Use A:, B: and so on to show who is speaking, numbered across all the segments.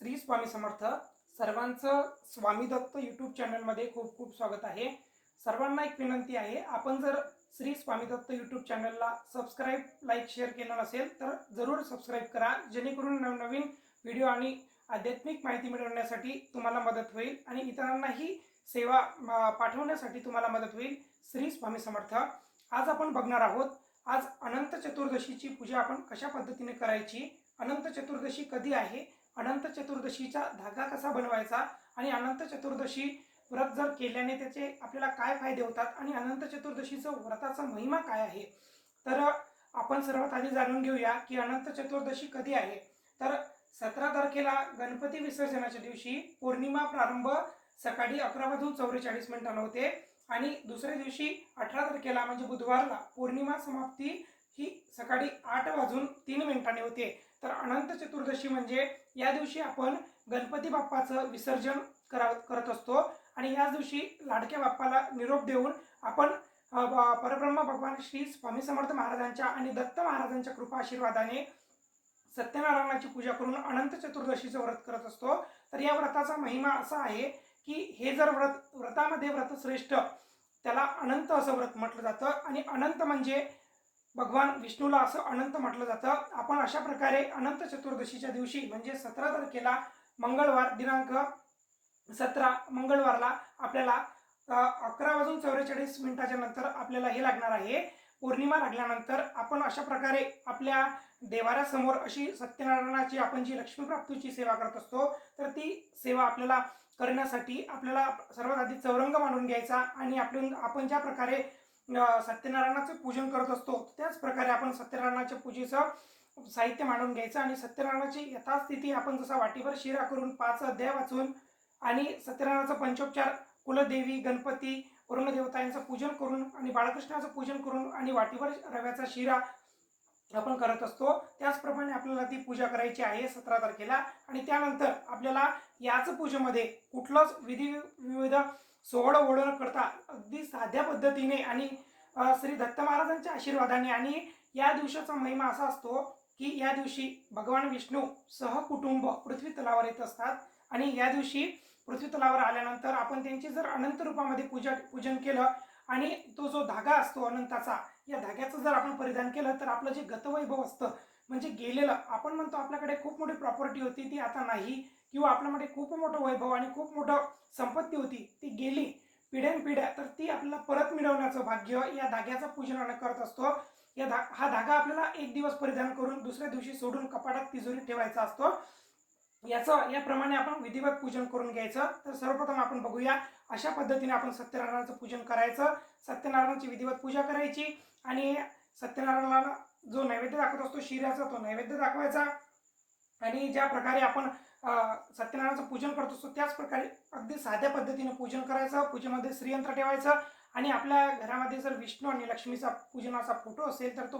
A: श्री स्वामी समर्थ. सर्वांचं स्वामी दत्त यूट्यूब चॅनलमध्ये खूप खूप स्वागत आहे. सर्वांना एक विनंती आहे आपण जर श्री स्वामी दत्त यूट्यूब चॅनलला सबस्क्राईब लाईक शेअर केलं नसेल तर जरूर सबस्क्राईब करा. जेणेकरून नवनवीन व्हिडिओ आणि आध्यात्मिक माहिती मिळवण्यासाठी तुम्हाला मदत होईल आणि इतरांनाही सेवा पाठवण्यासाठी तुम्हाला मदत होईल. श्री स्वामी समर्थ. आज आपण बघणार आहोत आज अनंत चतुर्दशीची पूजा आपण कशा पद्धतीने करायची? अनंत चतुर्दशी कधी आहे? अनंत चतुर्दशीचा धागा कसा बनवायचा आणि अनंत चतुर्दशी व्रत जर केल्याने त्याचे आपल्याला काय फायदे होतात आणि अनंत चतुर्दशीचं व्रताचा महिमा काय आहे? तर आपण सर्वात आधी जाणून घेऊया की अनंत चतुर्दशी कधी आहे? तर सतरा तारखेला गणपती विसर्जनाच्या दिवशी पौर्णिमा प्रारंभ सकाळी अकरा वाजून चौवेचाळीस मिनिटाला होते आणि दुसऱ्या दिवशी अठरा तारखेला म्हणजे बुधवारला पौर्णिमा समाप्ती ही सकाळी आठ वाजून तीन मिनिटांनी होते. तर अनंत चतुर्दशी म्हणजे या दिवशी आपण गणपती बाप्पाचं विसर्जन करा करत असतो. आणि याच दिवशी लाडक्या बाप्पाला निरोप देऊन आपण ब- परब्रह्म भगवान श्री स्वामी समर्थ महाराजांच्या आणि दत्त महाराजांच्या कृपा आशीर्वादाने सत्यनारायणाची पूजा करून अनंत चतुर्दशीचं व्रत करत असतो. तर या व्रताचा महिमा असा आहे की हे जर व्रत व्रतामध्ये व्रत श्रेष्ठ त्याला अनंत असं व्रत म्हटलं जातं. आणि अनंत म्हणजे भगवान विष्णूला असं अनंत म्हटलं जातं. आपण अशा प्रकारे अनंत चतुर्दशीच्या दिवशी म्हणजे सतरा तारखेला मंगळवार दिनांक सतरा मंगळवारला आपल्याला अकरा वाजून चौवेचाळीस मिनिटाच्या नंतर आपल्याला हे लागणार आहे. पौर्णिमा लागल्यानंतर आपण अशा प्रकारे आपल्या देवाऱ्यासमोर अशी सत्यनारायणाची आपण जी लक्ष्मीप्राप्तीची सेवा करत असतो तर ती सेवा आपल्याला करण्यासाठी आपल्याला सर्वात आधी चौरंग मांडून घ्यायचा आणि आपण आपण ज्या प्रकारे सत्यनारायणाचं पूजन करत असतो. त्याच प्रकारे आपण सत्यनारायणाच्या पूजेचं साहित्य मांडून घ्यायचं आणि सत्यनारायणाची यथास्थिती आपण जसा वाटीभर शिरा करून पाच अध्याय वाचून आणि सत्यनारायणाचा पंचोपचार कुलदेवी गणपती वरुणदेवता यांचं पूजन करून आणि बाळकृष्णाचं पूजन करून आणि वाटीभर रव्याचा शिरा आपण करत असतो. त्याचप्रमाणे आपल्याला ती पूजा करायची आहे सतरा तारखेला आणि त्यानंतर आपल्याला याच पूजेमध्ये कुठलंच विधी विविध सोहळं ओढ न करता अगदी साध्या पद्धतीने आणि श्री दत्त महाराजांच्या आशीर्वादाने. आणि या दिवसाचा महिमा असा असतो की या दिवशी भगवान विष्णू सहकुटुंब पृथ्वी तलावर येत असतात. आणि या दिवशी पृथ्वी तलावर आल्यानंतर आपण त्यांची जर अनंत रूपामध्ये पूजा पूजन केलं आणि तो जो धागा असतो अनंताचा या धाग्याचं जर आपण परिधान केलं तर आपलं जे गतवैभव असतं म्हणजे गेलेलं आपण म्हणतो आपल्याकडे खूप मोठी प्रॉपर्टी होती ती आता नाही. किंवा आपल्यामध्ये खूप मोठं वैभव आणि खूप मोठं संपत्ती होती ती गेली पिढ्यानपिढ्या तर ती आपल्याला परत मिळवण्याचं भाग्य या धाग्याचं पूजन करत असतो. या धा हा धागा आपल्याला एक दिवस परिधान करून दुसऱ्या दिवशी सोडून कपाटात तिजोरी ठेवायचा असतो. याचं याप्रमाणे आपण विधिवत पूजन करून घ्यायचं. तर सर्वप्रथम आपण बघूया अशा पद्धतीने आपण सत्यनारायणाचं पूजन करायचं. सत्यनारायणाची विधिवत पूजा करायची आणि सत्यनारायणाला जो नैवेद्य दाखवत असतो शिऱ्याचा तो नैवेद्य दाखवायचा. आणि ज्या प्रकारे आपण सत्यनारायणाचं पूजन करत असतो. त्याच प्रकारे अगदी साध्या पद्धतीने पूजन करायचं पूजेमध्ये श्रीयंत्र ठेवायचं आणि आपल्या घरामध्ये जर विष्णू आणि लक्ष्मीचा पूजनाचा फोटो असेल तर तो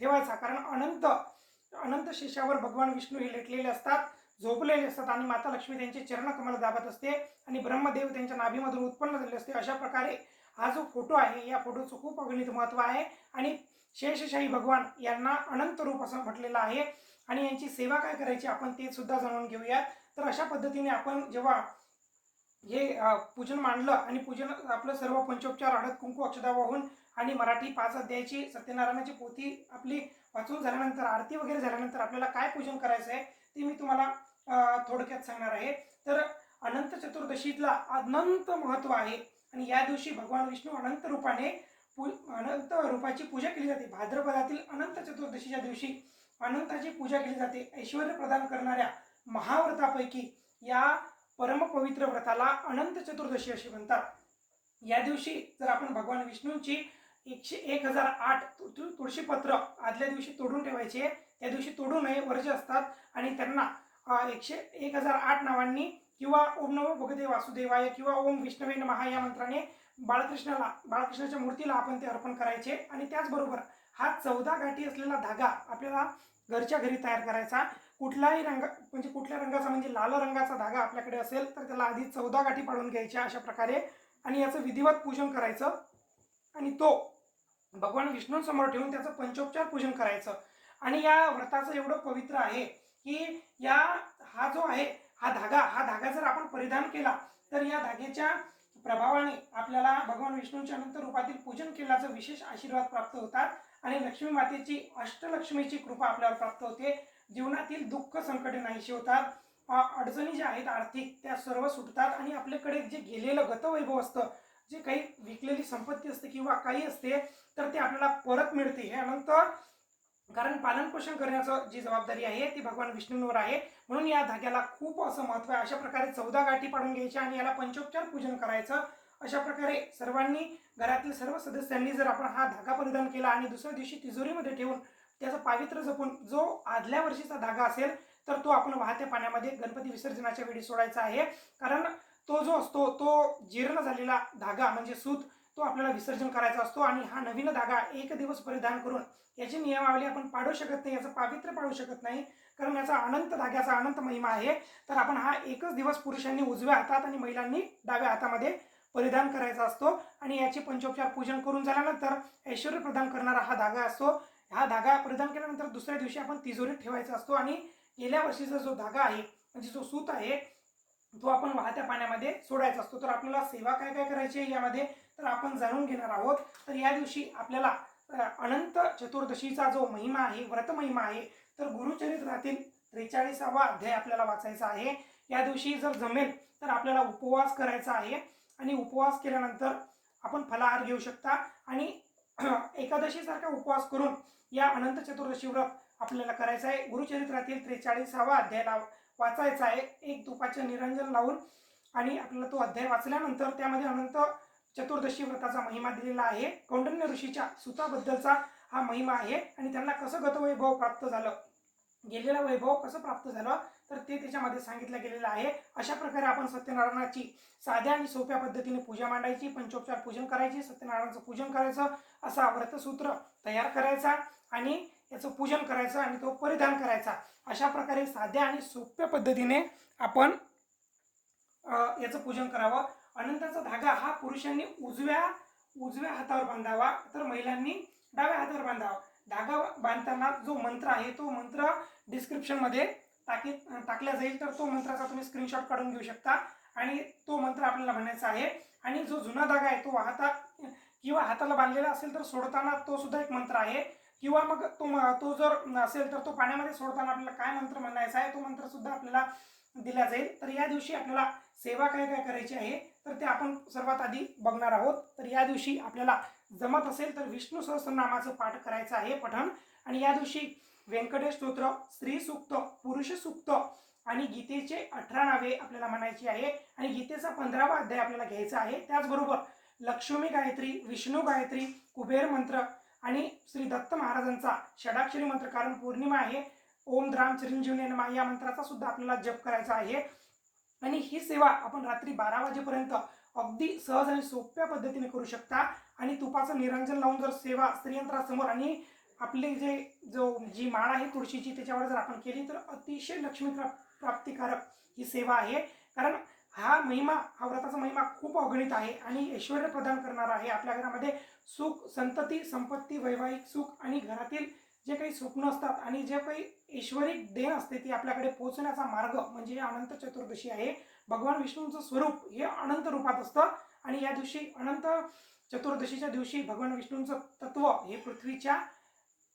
A: ठेवायचा. कारण अनंत अनंत शेषावर भगवान विष्णू हे लेटलेले असतात झोपलेले असतात आणि माता लक्ष्मी त्यांचे चरणकमल दाबत असते आणि ब्रह्मदेव त्यांच्या नाभीमधून उत्पन्न झाले असते. अशा प्रकारे हा जो फोटो आहे या फोटोचं खूप अगणित महत्त्व आहे आणि शेषशाही भगवान यांना अनंत रूप असं म्हटलेलं आहे. आणि यांची सेवा काय करायची आपण ते सुद्धा जाणून घेऊयात. तर अशा पद्धतीने आपण जेव्हा हे पूजन मांडलं आणि पूजन आपलं सर्व पंचोपचार हळद कुंकू अक्षदा वाहून आणि मराठी पाच अध्यायाची सत्यनारायणाची पोथी आपली वाचून झाल्यानंतर आरती वगैरे झाल्यानंतर आपल्याला काय पूजन करायचं आहे ते मी तुम्हाला थोडक्यात सांगणार आहे. तर अनंत चतुर्दशीतला अनंत महत्त्व आहे आणि या दिवशी भगवान विष्णू अनंत रूपाने पू अनंत रूपाची पूजा केली जाते. भाद्रपदातील अनंत चतुर्दशीच्या दिवशी अनंताची पूजा केली जाते. ऐश्वर प्रदान करणाऱ्या महाव्रतापैकी या परमपवित्र व्रताला अनंत चतुर्दशी असे म्हणतात. या दिवशी जर आपण भगवान विष्णूंची एकशे एक हजार आठ तु- तुळशीपत्र आदल्या दिवशी तोडून ठेवायचे त्या दिवशी तोडू नये वर्ज असतात आणि त्यांना एकशे एक हजार आठ नावांनी किंवा ओम नमो भगवते वासुदेवाय किंवा ओम विष्णवे महा या मंत्राने बाळकृष्णाला बाळकृष्णाच्या मूर्तीला आपण ते अर्पण करायचे आणि त्याचबरोबर हा चौदा गाठी असलेला धागा आपल्याला घरच्या घरी तयार करायचा. कुठलाही रंग म्हणजे कुठल्या रंगाचा म्हणजे लाल रंगाचा धागा आपल्याकडे असेल तर त्याला आधी चौदा गाठी पाडून घ्यायच्या अशा प्रकारे आणि याचं विधिवत पूजन करायचं. आणि तो भगवान विष्णूंसमोर ठेवून त्याचं पंचोपचार पूजन करायचं. आणि या व्रताचं एवढं पवित्र आहे की या हा जो आहे हा धागा हा धागा जर आपण परिधान केला तर या धाग्याच्या प्रभावाने आपल्याला भगवान विष्णूंच्या अनंत रूपातील पूजन केल्याचं विशेष आशीर्वाद प्राप्त होतात. आणि लक्ष्मी मातेची अष्टलक्ष्मीची कृपा आपल्यावर प्राप्त होते. जीवनातील दुःख संकटे नाहीशी होतात. अडचणी ज्या आहेत आर्थिक त्या सर्व सुटतात आणि आपल्याकडे जे गेलेलं गतवैभव असतं जे काही विकलेली संपत्ती असते किंवा काही असते तर ते आपल्याला परत मिळते. हे कारण पालनपोषण करण्याचं जी जबाबदारी आहे ती भगवान विष्णूंवर आहे. म्हणून या धाग्याला खूप असं महत्त्व आहे. अशा प्रकारे चौदा गाठी पाडून घ्यायच्या आणि याला पंचोपचार पूजन करायचं. अशा प्रकारे सर्वांनी घरातील सर्व सदस्यांनी जर आपण हा धागा परिधान केला आणि दुसऱ्या दिवशी तिजोरीमध्ये ठेवून त्याचं पावित्र्य जपून जो आदल्या वर्षीचा धागा असेल तर तो आपण वाहत्या पाण्यामध्ये गणपती विसर्जनाच्या वेळी सोडायचा आहे. कारण तो जो असतो तो जीर्ण झालेला धागा म्हणजे सूत तो आपल्याला विसर्जन करायचा असतो आणि हा नवीन धागा एक दिवस परिधान करून याची नियमावली आपण पाडू शकत नाही याचं पावित्र्य पाडू शकत नाही. कारण याचा अनंत धाग्याचा अनंत महिमा आहे. तर आपण हा एकच दिवस पुरुषांनी उजव्या हातात आणि महिलांनी डाव्या हातामध्ये परिधान करायचा असतो आणि याचे पंचोपचार पूजन करून झाल्यानंतर ऐश्वर प्रदान करणारा हा धागा असतो. हा धागा परिधान केल्यानंतर दुसऱ्या दिवशी आपण तिजोरीत ठेवायचा असतो आणि गेल्या वर्षीचा जो धागा आहे म्हणजे जो सूत आहे तो आपण वाहत्या पाण्यामध्ये सोडायचा असतो. तर आपल्याला सेवा काय काय करायची आहे यामध्ये तर आपण जाणून घेणार आहोत. तर या दिवशी आपल्याला अनंत चतुर्दशीचा जो महिमा आहे व्रत महिमा आहे तर गुरुचरित्रातील त्रेचाळीसावा अध्याय आपल्याला वाचायचा आहे. या दिवशी जर जमेल तर आपल्याला उपवास करायचा आहे. आणि उपवास केल्यानंतर आपण फलाहार घेऊ शकता. आणि एकादशीसारखा उपवास करून या अनंत चतुर्दशी व्रत आपल्याला करायचं आहे. गुरुचरित्रातील त्रेचाळीसावा अध्याय लाव वाचायचा आहे. एक तुपाचे निरंजन लावून आणि आपल्याला तो अध्याय वाचल्यानंतर त्यामध्ये अनंत चतुर्दशी व्रताचा महिमा दिलेला आहे. कौंडन्य ऋषीच्या सुताबद्दलचा हा महिमा आहे. आणि त्यांना कसं गतवैभव प्राप्त झालं? गेलेला वैभव कसं प्राप्त झालं तर ते त्याच्यामध्ये सांगितलं गेलेलं आहे. अशा प्रकारे आपण सत्यनारायणाची साध्या आणि सोप्या पद्धतीने पूजा मांडायची पंचोपचार पूजन करायची सत्यनारायणाचं पूजन करायचं असा व्रतसूत्र तयार करायचा आणि याचं पूजन करायचं आणि तो परिधान करायचा. अशा प्रकारे साध्या आणि सोप्या पद्धतीने आपण याचं पूजन करावं. अनंताचा धागा हा पुरुषांनी उजव्या उजव्या हातावर बांधावा तर महिलांनी डाव्या हातावर बांधावा. धागा बांधताना जो मंत्र आहे तो मंत्र डिस्क्रिप्शनमध्ये टाकी टाकला जाईल. तर तो मंत्राचा तुम्ही स्क्रीनशॉट काढून घेऊ शकता. आणि तो मंत्र आपल्याला म्हणायचा आहे. आणि जो जुना धागा आहे तो वाहता किंवा हाताला बांधलेला असेल तर सोडताना तो सुद्धा एक मंत्र आहे. किंवा मग तो तो जर असेल तर तो पाण्यामध्ये सोडताना आपल्याला काय मंत्र म्हणायचा आहे तो मंत्र सुद्धा आपल्याला दिला जाईल. तर या दिवशी आपल्याला सेवा काय काय करायची आहे तर ते आपण सर्वात आधी बघणार आहोत. तर या दिवशी आपल्याला जमत असेल तर विष्णू सहस्रनामाचं पाठ करायचं आहे पठण. आणि या दिवशी व्यंकटेश स्तोत्र स्त्री सुक्त पुरुष सूक्त आणि गीतेचे अठरा नावे आपल्याला म्हणायची आहे. आणि गीतेचा पंधरावा अध्याय आपल्याला घ्यायचा आहे. त्याचबरोबर लक्ष्मी गायत्री विष्णू गायत्री कुबेर मंत्र आणि श्री दत्त महाराजांचा षडाक्षरी मंत्र कारण पौर्णिमा आहे. ओम द्राम चिरंजीवने नमा या मंत्राचा सुद्धा आपल्याला जप करायचा आहे. आणि ही सेवा आपण रात्री बारा वाजेपर्यंत अगदी सहज आणि सोप्या पद्धतीने करू शकता. आणि तुपाचं निरंजन लावून जर सेवा स्त्रियंत्रासमोर आणि आपली जे जो जी माळ आहे तुळशीची त्याच्यावर जर आपण केली तर अतिशय लक्ष्मी प्राप्तिकारक ही सेवा आहे. कारण हा महिमा हा व्रताचा महिमा खूप अगणित आहे आणि ऐश्वर प्रदान करणारा आहे. आपल्या घरामध्ये सुख संतती संपत्ती वैवाहिक सुख आणि घरातील जे काही स्वप्न असतात आणि जे काही ऐश्वरिक देण असते ती आपल्याकडे पोहोचण्याचा मार्ग म्हणजे हे अनंत चतुर्दशी आहे. भगवान विष्णूंचं स्वरूप हे अनंत रूपात असतं. आणि या दिवशी अनंत चतुर्दशीच्या दिवशी भगवान विष्णूंचं तत्व हे पृथ्वीच्या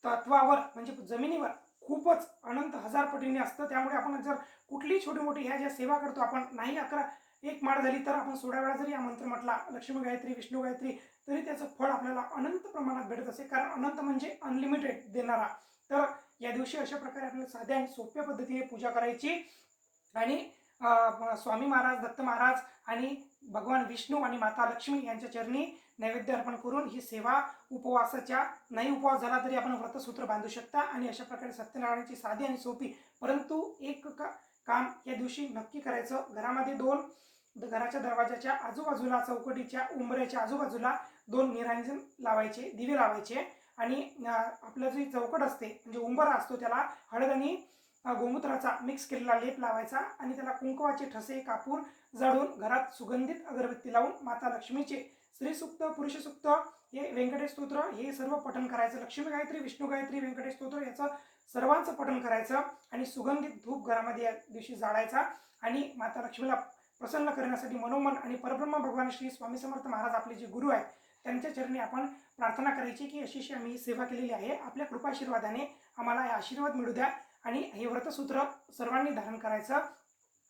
A: तत्वावर म्हणजे जमिनीवर खूपच अनंत हजार पटीने असतं. त्यामुळे आपण जर कुठलीही छोटी मोठी ह्या ज्या सेवा करतो आपण नाही अकरा एक माळ झाली तर आपण सोळा वेळा जरी हा मंत्र म्हटला लक्ष्मी गायत्री विष्णू गायत्री तरी त्याचं फळ आपल्याला अनंत प्रमाणात भेटत असे. कारण अनंत म्हणजे अनलिमिटेड देणारा. तर या दिवशी अशा प्रकारे आपल्याला साध्या आणि सोप्या पद्धतीने पूजा करायची. आणि स्वामी महाराज दत्त महाराज आणि भगवान विष्णू आणि माता लक्ष्मी यांच्या चरणी नैवेद्य अर्पण करून ही सेवा उपवासाच्या नाही उपवास झाला तरी आपण व्रतसूत्र बांधू शकता आणि अशा प्रकारे सत्यनारायणाची साधी आणि सोपी परंतु एक का काम या दिवशी नक्की करायचं. घरामध्ये दोन घराच्या दरवाजाच्या आजूबाजूला चौकटीच्या उंबऱ्याच्या आजूबाजूला दोन निरांजन लावायचे दिवे लावायचे आणि आपलं जी चौकट असते म्हणजे उंबरा असतो त्याला हळद आणि गोमूत्राचा मिक्स केलेला लेप लावायचा आणि त्याला कुंकवाचे ठसे कापूर जाळून घरात सुगंधित अगरबत्ती लावून माता लक्ष्मीचे स्त्रीसुक्त पुरुषसुक्त हे व्यंकटेश स्तोत्र हे सर्व पठण करायचं. लक्ष्मी गायत्री विष्णू गायत्री व्यंकटेश स्तोत्र याचं सर्वांचं पठण करायचं आणि सुगंधित धूप घरामध्ये या दिवशी जाळायचा आणि माता लक्ष्मीला प्रसन्न करण्यासाठी मनोमन आणि परब्रह्म भगवान श्री स्वामी समर्थ महाराज आपले जे गुरु आहेत त्यांच्या चरणी आपण प्रार्थना करायची की अशीशी अशी आम्ही सेवा केलेली आहे. आपल्या कृपाशीर्वादाने आम्हाला हे आशीर्वाद मिळू द्या. आणि हे व्रतसूत्र सर्वांनी धारण करायचं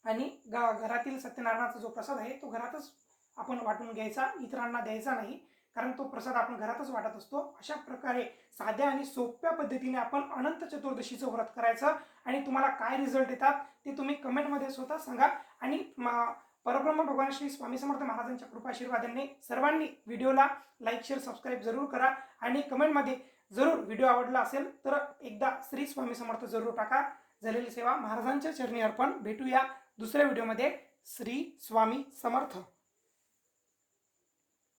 A: आणि ग घरातील सत्यनारायणाचा जो प्रसाद आहे तो घरातच आपण वाटून घ्यायचा इतरांना द्यायचा नाही. कारण तो प्रसाद आपण घरातच वाटत असतो. अशा प्रकारे साध्या आणि सोप्या पद्धतीने आपण अनंत चतुर्दशीचं व्रत करायचं आणि तुम्हाला काय रिझल्ट येतात ते तुम्ही कमेंटमध्ये स्वतः सांगा. आणि म- परब्रह्म भगवान श्री स्वामी समर्थ महाराजांच्या कृपाशीर्वादाने सर्वांनी व्हिडिओला लाईक शेअर सबस्क्राईब जरूर करा. आणि कमेंटमध्ये जरूर व्हिडिओ आवडला असेल तर एकदा श्री स्वामी समर्थ जरूर टाका. झालेली सेवा महाराजांच्या चरणी अर्पण. भेटूया दुसऱ्या व्हिडिओमध्ये. श्री स्वामी समर्थ.